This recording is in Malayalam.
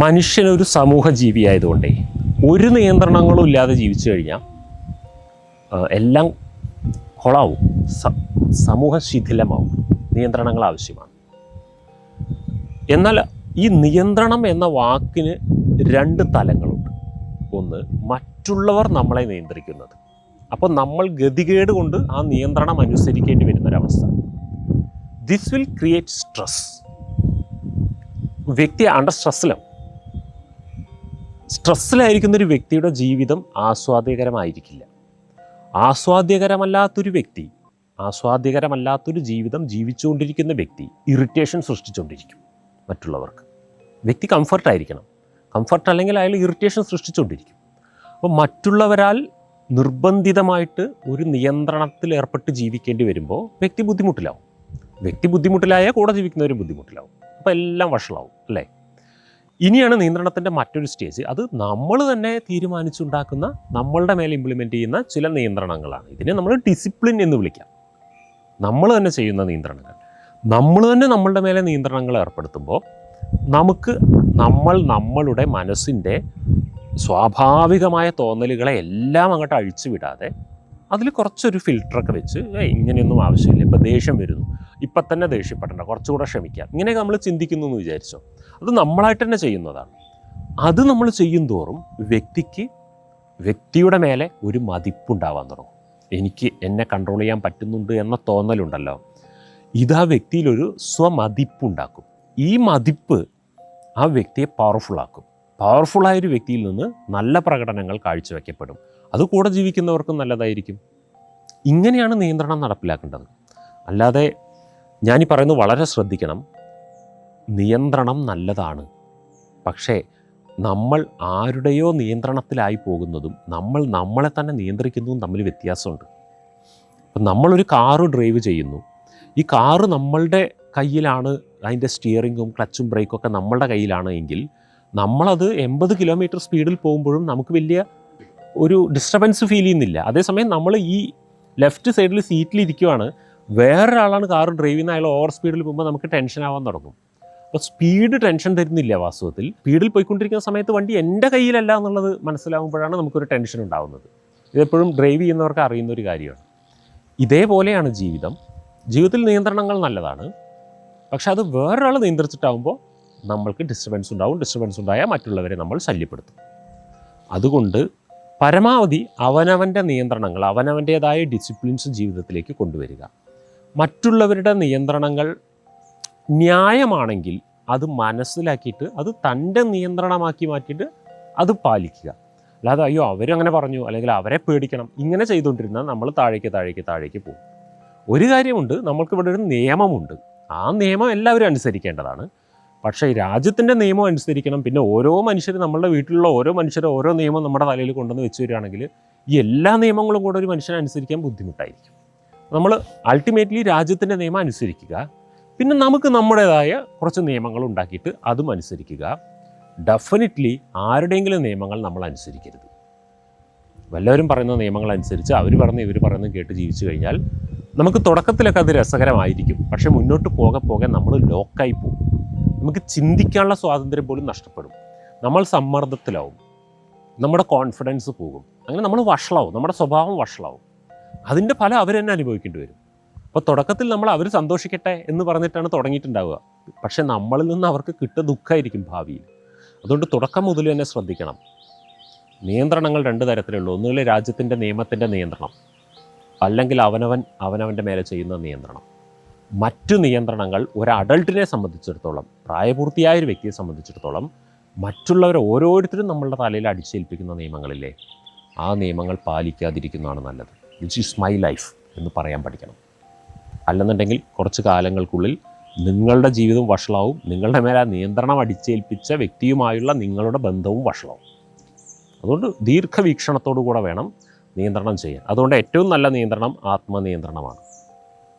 മനുഷ്യനൊരു സമൂഹ ജീവിയായതുകൊണ്ടേ ഒരു നിയന്ത്രണങ്ങളും ഇല്ലാതെ ജീവിച്ചു കഴിഞ്ഞാൽ എല്ലാം കൊളാവും. സമൂഹ ശിഥിലമാവും നിയന്ത്രണങ്ങൾ ആവശ്യമാണ്. എന്നാൽ ഈ നിയന്ത്രണം എന്ന വാക്കിന് രണ്ട് തലങ്ങളുണ്ട്. ഒന്ന് മറ്റുള്ളവർ നമ്മളെ നിയന്ത്രിക്കുന്നത്. അപ്പോൾ നമ്മൾ ഗതികേട് കൊണ്ട് ആ നിയന്ത്രണം അനുസരിക്കേണ്ടി വരുന്നൊരവസ്ഥ. ദിസ് വിൽ ക്രിയേറ്റ് സ്ട്രെസ് വ്യക്തി അണ്ടർ സ്ട്രെസ്സിലാവും സ്ട്രെസ്സിലായിരിക്കുന്ന ഒരു വ്യക്തിയുടെ ജീവിതം ആസ്വാദ്യകരമായിരിക്കില്ല. ആസ്വാദ്യകരമല്ലാത്തൊരു വ്യക്തി ആസ്വാദ്യകരമല്ലാത്തൊരു ജീവിതം ജീവിച്ചുകൊണ്ടിരിക്കുന്ന വ്യക്തി ഇറിറ്റേഷൻ സൃഷ്ടിച്ചുകൊണ്ടിരിക്കും മറ്റുള്ളവർക്ക്. വ്യക്തി കംഫർട്ടായിരിക്കണം കംഫർട്ട് അല്ലെങ്കിൽ അയാൾ ഇറിറ്റേഷൻ സൃഷ്ടിച്ചുകൊണ്ടിരിക്കും. അപ്പോൾ മറ്റുള്ളവരാൽ നിർബന്ധിതമായിട്ട് ഒരു നിയന്ത്രണത്തിൽ ഏർപ്പെട്ട് ജീവിക്കേണ്ടി വരുമ്പോൾ വ്യക്തി ബുദ്ധിമുട്ടിലാവും. വ്യക്തി ബുദ്ധിമുട്ടിലായാൽ കൂടെ ജീവിക്കുന്നവരും ബുദ്ധിമുട്ടിലാവും. അപ്പോൾ എല്ലാം വഷളാവും അല്ലേ? ഇനിയാണ് നിയന്ത്രണത്തിന്റെ മറ്റൊരു സ്റ്റേജ്. അത് നമ്മൾ തന്നെ തീരുമാനിച്ചുണ്ടാക്കുന്ന നമ്മളുടെ മേലെ ഇംപ്ലിമെന്റ് ചെയ്യുന്ന ചില നിയന്ത്രണങ്ങളാണ്. ഇതിനെ നമ്മൾ ഡിസിപ്ലിൻ എന്ന് വിളിക്കാം. നമ്മൾ തന്നെ ചെയ്യുന്ന നിയന്ത്രണങ്ങൾ. നമ്മൾ തന്നെ നമ്മളുടെ മേലെ നിയന്ത്രണങ്ങൾ ഏർപ്പെടുത്തുമ്പോൾ നമുക്ക് നമ്മൾ നമ്മളുടെ മനസ്സിന്റെ സ്വാഭാവികമായ തോന്നലുകളെ എല്ലാം അങ്ങോട്ട് അഴിച്ചു വിടാതെ അതിൽ കുറച്ചൊരു ഫിൽറ്ററൊക്കെ വെച്ച് ഇങ്ങനെയൊന്നും ആവശ്യമില്ല. ഇപ്പം ദേഷ്യം വരുന്നു. ഇപ്പം തന്നെ ദേഷ്യപ്പെടേണ്ട. കുറച്ചുകൂടെ ക്ഷമിക്കാം. ഇങ്ങനെയൊക്കെ നമ്മൾ ചിന്തിക്കുന്നു എന്ന് വിചാരിച്ചോ? അത് നമ്മളായിട്ട് തന്നെ ചെയ്യുന്നതാണ്. അത് നമ്മൾ ചെയ്യും തോറും വ്യക്തിക്ക് വ്യക്തിയുടെ മേലെ ഒരു മതിപ്പുണ്ടാവാൻ തുടങ്ങും. എനിക്ക് എന്നെ കൺട്രോൾ ചെയ്യാൻ പറ്റുന്നുണ്ട് എന്ന തോന്നലുണ്ടല്ലോ. ഇത് ആ വ്യക്തിയിലൊരു സ്വമതിപ്പുണ്ടാക്കും. ഈ മതിപ്പ് ആ വ്യക്തിയെ പവർഫുള്ളാക്കും പവർഫുള്ളായ ഒരു വ്യക്തിയിൽ നിന്ന് നല്ല പ്രകടനങ്ങൾ കാഴ്ചവെക്കപ്പെടും. അത് കൂടെ ജീവിക്കുന്നവർക്കും നല്ലതായിരിക്കും. ഇങ്ങനെയാണ് നിയന്ത്രണം നടപ്പിലാക്കേണ്ടത്. അല്ലാതെ ഞാനീ പറയുന്നത് വളരെ ശ്രദ്ധിക്കണം. നിയന്ത്രണം നല്ലതാണ്. പക്ഷേ നമ്മൾ ആരുടെയോ നിയന്ത്രണത്തിലായി പോകുന്നതും നമ്മൾ നമ്മളെ തന്നെ നിയന്ത്രിക്കുന്നതും തമ്മിൽ വ്യത്യാസമുണ്ട്. അപ്പം നമ്മളൊരു കാറ് ഡ്രൈവ് ചെയ്യുന്നു. ഈ കാറ് നമ്മളുടെ കയ്യിലാണ് അതിന്റെ സ്റ്റിയറിങ്ങും ക്ലച്ചും ബ്രേക്കും ഒക്കെ നമ്മളുടെ കയ്യിലാണ് എങ്കിൽ നമ്മളത് എൺപത് കിലോമീറ്റർ സ്പീഡിൽ പോകുമ്പോഴും നമുക്ക് വലിയ ഒരു ഡിസ്റ്റർബൻസ് ഫീൽ ചെയ്യുന്നില്ല. അതേസമയം നമ്മൾ ഈ ലെഫ്റ്റ് സൈഡിൽ സീറ്റിലിരിക്കുവാണ് വേറൊരാളാണ് കാർ ഡ്രൈവ് ചെയ്യുന്ന അയാൾ ഓവർ സ്പീഡിൽ പോകുമ്പോൾ നമുക്ക് ടെൻഷൻ ആവാൻ തുടങ്ങും. അപ്പോൾ സ്പീഡ് ടെൻഷൻ തരുന്നില്ല വാസ്തവത്തിൽ. സ്പീഡിൽ പോയിക്കൊണ്ടിരിക്കുന്ന സമയത്ത് വണ്ടി എന്റെ കയ്യിലല്ല എന്നുള്ളത് മനസ്സിലാവുമ്പോഴാണ് നമുക്കൊരു ടെൻഷൻ ഉണ്ടാവുന്നത്. ഇതെപ്പോഴും ഡ്രൈവ് ചെയ്യുന്നവർക്ക് അറിയുന്ന ഒരു കാര്യമാണ്. ഇതേപോലെയാണ് ജീവിതം. ജീവിതത്തിൽ നിയന്ത്രണങ്ങൾ നല്ലതാണ്. പക്ഷെ അത് വേറൊരാൾ നിയന്ത്രിച്ചിട്ടാവുമ്പോൾ നമ്മൾക്ക് ഡിസ്റ്റർബൻസ് ഉണ്ടാവും. ഡിസ്റ്റർബൻസ് ഉണ്ടായാൽ മറ്റുള്ളവരെ നമ്മൾ ശല്യപ്പെടുത്തും. അതുകൊണ്ട് പരമാവധി അവനവന്റെ നിയന്ത്രണങ്ങൾ അവനവന്റേതായ ഡിസിപ്ലിൻസ് ജീവിതത്തിലേക്ക് കൊണ്ടുവരിക. മറ്റുള്ളവരുടെ നിയന്ത്രണങ്ങൾ ന്യായമാണെങ്കിൽ അത് മനസ്സിലാക്കിയിട്ട് അത് തന്റെ നിയന്ത്രണമാക്കി മാറ്റിയിട്ട് അത് പാലിക്കുക. അല്ലാതെ അയ്യോ അവരങ്ങനെ പറഞ്ഞു. അല്ലെങ്കിൽ അവരെ പേടിക്കണം. ഇങ്ങനെ ചെയ്തുകൊണ്ടിരുന്നാൽ നമ്മൾ താഴേക്ക് താഴേക്ക് താഴേക്ക് പോകും. ഒരു കാര്യമുണ്ട് നമ്മൾക്കിവിടെ ഒരു നിയമമുണ്ട്. ആ നിയമം എല്ലാവരും അനുസരിക്കേണ്ടതാണ്. പക്ഷേ രാജ്യത്തിന്റെ നിയമം അനുസരിക്കണം. പിന്നെ ഓരോ മനുഷ്യരും നമ്മളുടെ വീട്ടിലുള്ള ഓരോ മനുഷ്യരും ഓരോ നിയമം നമ്മുടെ തലയിൽ കൊണ്ടുവന്ന് വെച്ച് വരികയാണെങ്കിൽ ഈ എല്ലാ നിയമങ്ങളും കൂടെ ഒരു മനുഷ്യനെ അനുസരിക്കാൻ ബുദ്ധിമുട്ടായിരിക്കും. നമ്മൾ അൾട്ടിമേറ്റ്ലി രാജ്യത്തിന്റെ നിയമം അനുസരിക്കുക. പിന്നെ നമുക്ക് നമ്മുടേതായ കുറച്ച് നിയമങ്ങൾ ഉണ്ടാക്കിയിട്ട് അതും അനുസരിക്കുക. ഡെഫിനറ്റ്ലി ആരുടെയെങ്കിലും നിയമങ്ങൾ നമ്മൾ അനുസരിക്കരുത്. വല്ലവരും പറയുന്ന നിയമങ്ങൾ അനുസരിച്ച് അവർ പറഞ്ഞ് ഇവർ പറയുന്നത് കേട്ട് ജീവിച്ചു കഴിഞ്ഞാൽ നമുക്ക് തുടക്കത്തിലൊക്കെ അത് രസകരമായിരിക്കും. പക്ഷേ മുന്നോട്ട് പോകെ പോകെ നമ്മൾ ലോക്കായി പോകും. നമുക്ക് ചിന്തിക്കാനുള്ള സ്വാതന്ത്ര്യം പോലും നഷ്ടപ്പെടും. നമ്മൾ സമ്മർദ്ദത്തിലാവും. നമ്മുടെ കോൺഫിഡൻസ് പോകും. അങ്ങനെ നമ്മൾ വഷളാവും. നമ്മുടെ സ്വഭാവം വഷളാവും. അതിന്റെ ഫലം അവർ തന്നെ അനുഭവിക്കേണ്ടി വരും. അപ്പോൾ തുടക്കത്തിൽ നമ്മൾ അവർ സന്തോഷിക്കട്ടെ എന്ന് പറഞ്ഞിട്ടാണ് തുടങ്ങിയിട്ടുണ്ടാവുക. പക്ഷെ നമ്മളിൽ നിന്ന് അവർക്ക് കിട്ടുക ദുഃഖമായിരിക്കും ഭാവിയിൽ. അതുകൊണ്ട് തുടക്കം മുതൽ തന്നെ ശ്രദ്ധിക്കണം. നിയന്ത്രണങ്ങൾ രണ്ട് തരത്തിലുള്ളൂ ഒന്നുകിൽ രാജ്യത്തിന്റെ നിയമത്തിന്റെ നിയന്ത്രണം അല്ലെങ്കിൽ അവനവൻ അവനവന്റെ മേലെ ചെയ്യുന്ന നിയന്ത്രണം. മറ്റു നിയന്ത്രണങ്ങൾ ഒരു അഡൾട്ടിനെ സംബന്ധിച്ചിടത്തോളം പ്രായപൂർത്തിയായ ഒരു വ്യക്തിയെ സംബന്ധിച്ചിടത്തോളം മറ്റുള്ളവരെ ഓരോരുത്തരും നമ്മളുടെ തലയിൽ അടിച്ചേൽപ്പിക്കുന്ന നിയമങ്ങളില്ലേ? ആ നിയമങ്ങൾ പാലിക്കാതിരിക്കുന്നതാണ് നല്ലത്. വിച്ച് ഈസ് മൈ ലൈഫ് എന്ന് പറയാൻ പഠിക്കണം. അല്ലെന്നുണ്ടെങ്കിൽ കുറച്ച് കാലങ്ങൾക്കുള്ളിൽ നിങ്ങളുടെ ജീവിതവും വഷളാവും. നിങ്ങളുടെ മേലെ നിയന്ത്രണം അടിച്ചേൽപ്പിച്ച വ്യക്തിയുമായുള്ള നിങ്ങളുടെ ബന്ധവും വഷളാവും. അതുകൊണ്ട് ദീർഘവീക്ഷണത്തോടു കൂടെ വേണം നിയന്ത്രണം ചെയ്യാൻ. അതുകൊണ്ട് ഏറ്റവും നല്ല നിയന്ത്രണം ആത്മനിയന്ത്രണമാണ്.